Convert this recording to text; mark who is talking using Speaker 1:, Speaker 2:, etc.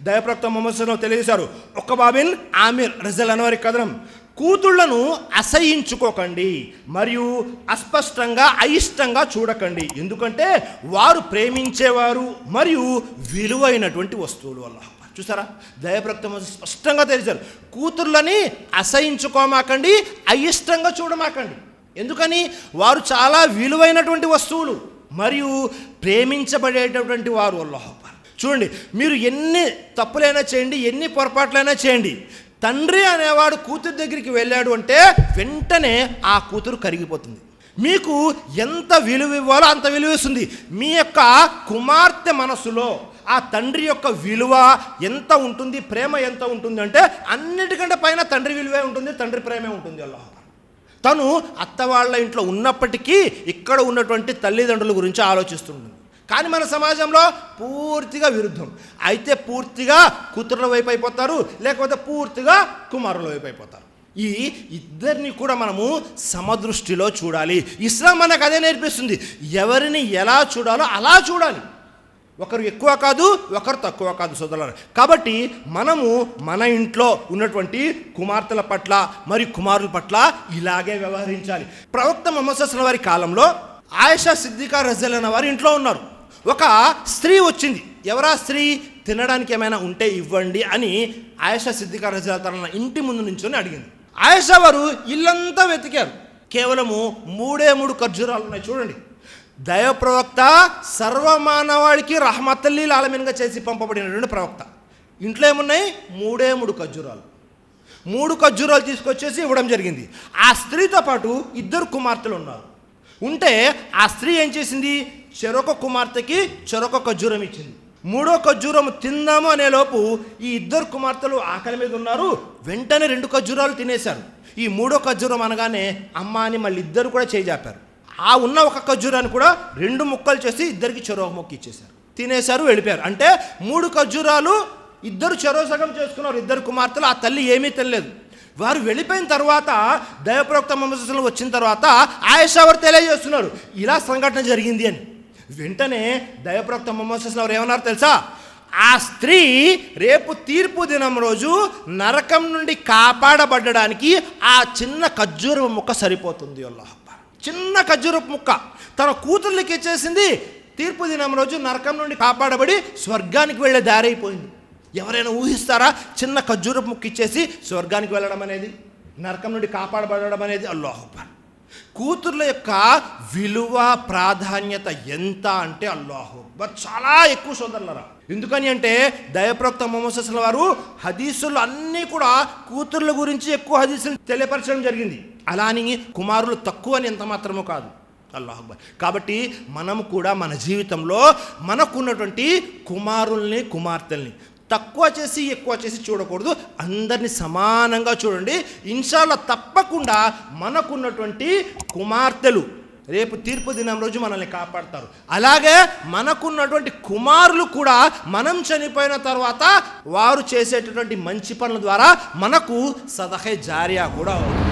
Speaker 1: దయప్రక్త మొహమ్మద్ తెలియజేశారు. ఒక్క బాబిన్ ఆమిర్ రిజల్ అనవారి కథనం కూతుళ్ళను అసహించుకోకండి మరియు అస్పష్టంగా అయిష్టంగా చూడకండి. ఎందుకంటే వారు ప్రేమించేవారు మరియు విలువైనటువంటి వస్తువులు వల్ల చూసారా? దయప్రక్తం స్పష్టంగా తెలిసారు కూతుర్లని అసహించుకోమాకండి అయిష్టంగా చూడమాకండి. ఎందుకని? వారు చాలా విలువైనటువంటి వస్తువులు మరియు ప్రేమించబడేటటువంటి వారు అల్లాహ్ చూడండి మీరు ఎన్ని తప్పులైనా చేయండి ఎన్ని పొరపాట్లైనా చేయండి. తండ్రి అనేవాడు కూతురు దగ్గరికి వెళ్ళాడు అంటే వెంటనే ఆ కూతురు కరిగిపోతుంది. మీకు ఎంత విలువ ఇవ్వాలో అంత విలువ ఇస్తుంది. మీ యొక్క కుమార్తె మనసులో ఆ తండ్రి యొక్క విలువ ఎంత ఉంటుంది ప్రేమ ఎంత ఉంటుంది అంటే అన్నిటికంటే పైన తండ్రి విలువే ఉంటుంది తండ్రి ప్రేమే ఉంటుంది అల్లాహ్ తను అత్త వాళ్ళ ఇంట్లో ఉన్నప్పటికీ ఇక్కడ ఉన్నటువంటి తల్లిదండ్రుల గురించి ఆలోచిస్తుంటుంది. కానీ మన సమాజంలో పూర్తిగా విరుద్ధం. అయితే పూర్తిగా కూతురుల వైపు అయిపోతారు లేకపోతే పూర్తిగా కుమారుల వైపు అయిపోతారు. ఈ ఇద్దరిని కూడా మనము సమదృష్టిలో చూడాలి. ఇస్లాం మనకు అదే నేర్పిస్తుంది. ఎవరిని ఎలా చూడాలో అలా చూడాలి. ఒకరు ఎక్కువ కాదు ఒకరు తక్కువ కాదు సోదరులు కాబట్టి మనము మన ఇంట్లో ఉన్నటువంటి కుమార్తెల పట్ల మరియు కుమారుల పట్ల ఇలాగే వ్యవహరించాలి. ప్రవక్త మొహమ్మద్ వారి కాలంలో ఆయేషా సిద్దికా రజల్ అన్న వారు ఇంట్లో ఉన్నారు. ఒక స్త్రీ వచ్చింది. ఎవరా స్త్రీ? తినడానికి ఏమైనా ఉంటే ఇవ్వండి అని ఆయేషా సిద్దికా ఇంటి ముందు నుంచొని అడిగింది. ఆయేషా వారు ఇల్లంతా వెతికారు. కేవలము మూడే మూడు ఖర్జూరాలు ఉన్నాయి చూడండి. దైవ ప్రవక్త సర్వమానవాడికి రహమతల్లి ఆలమీన్గా చేసి పంపబడినటువంటి ప్రవక్త. ఇంట్లో ఏమున్నాయి? మూడే మూడు ఖర్జూరాలు. మూడు ఖర్జూరాలు తీసుకొచ్చేసి ఇవ్వడం జరిగింది. ఆ స్త్రీతో పాటు ఇద్దరు కుమార్తెలు ఉన్నారు. ఉంటే ఆ స్త్రీ ఏం చేసింది? చెరొక కుమార్తెకి చెరొక ఖర్జూరం ఇచ్చింది. మూడో ఖజ్జూరం తిందాము అనే లోపు ఈ ఇద్దరు కుమార్తెలు ఆకలి మీద ఉన్నారు. వెంటనే రెండు ఖర్జూరాలు తినేశారు. ఈ మూడో ఖర్జూరం అనగానే అమ్మ అని మళ్ళీ ఇద్దరు కూడా చేజాపారు ఆ ఉన్న ఒక ఖర్జూరాన్ని కూడా రెండు ముక్కలు చేసి ఇద్దరికి చెరో మొక్క ఇచ్చేశారు. తినేశారు వెళ్ళిపోయారు. అంటే మూడు ఖర్జూరాలు ఇద్దరు చెరో సగం చేసుకున్నారు. ఇద్దరు కుమార్తెలు ఆ తల్లి ఏమీ తెలియలేదు వారు వెళ్ళిపోయిన తర్వాత దైవప్రవక్త మొహమ్మద్ వచ్చిన తర్వాత ఆయేషా వారు తెలియజేస్తున్నారు. ఇలా సంఘటన జరిగింది అని. వెంటనే దయప్రక్త మొహమ్మద్ వారు ఏమన్నారు తెలుసా? ఆ స్త్రీ రేపు తీర్పు దినం రోజు నరకం నుండి కాపాడబడడానికి ఆ చిన్న ఖర్జూరపు ముక్క సరిపోతుంది అల్లహబ్బ చిన్న ఖర్జూరపు ముక్క. తన కూతుర్లకి ఇచ్చేసింది తీర్పు దినం రోజు నరకం నుండి కాపాడబడి స్వర్గానికి వెళ్ళే దారి అయిపోయింది. ఎవరైనా ఊహిస్తారా చిన్న ఖర్జూరపు ముక్క ఇచ్చేసి స్వర్గానికి వెళ్ళడం అనేది? నరకం నుండి కాపాడబడడం అనేది? అల్లాహుబార్ కూతుర్ల యొక్క విలువ ప్రాధాన్యత ఎంత అంటే అల్లాహు అల్లాహుబార్ చాలా ఎక్కువ సోదరులరా. ఎందుకని అంటే దయప్రక్త మొహమ్మద్ వారు హదీసులు అన్నీ కూడా కూతుర్ల గురించి ఎక్కువ హదీసులు తెలియపరచడం జరిగింది. అలా అని కుమారులు తక్కువ అని ఎంత మాత్రమో కాదు. అల్లాహ్ అక్బర్. కాబట్టి మనం కూడా మన జీవితంలో మనకున్నటువంటి కుమారుల్ని కుమార్తెల్ని తక్కువ చేసి ఎక్కువ చేసి చూడకూడదు. అందరిని సమానంగా చూడండి. ఇన్షాల్లో తప్పకుండా మనకున్నటువంటి కుమార్తెలు రేపు తీర్పు దినం రోజు మనల్ని కాపాడతారు. అలాగే మనకున్నటువంటి కుమారులు కూడా మనం చనిపోయిన తర్వాత వారు చేసేటటువంటి మంచి పనుల ద్వారా మనకు సదహే జారియా కూడా అవుతుంది.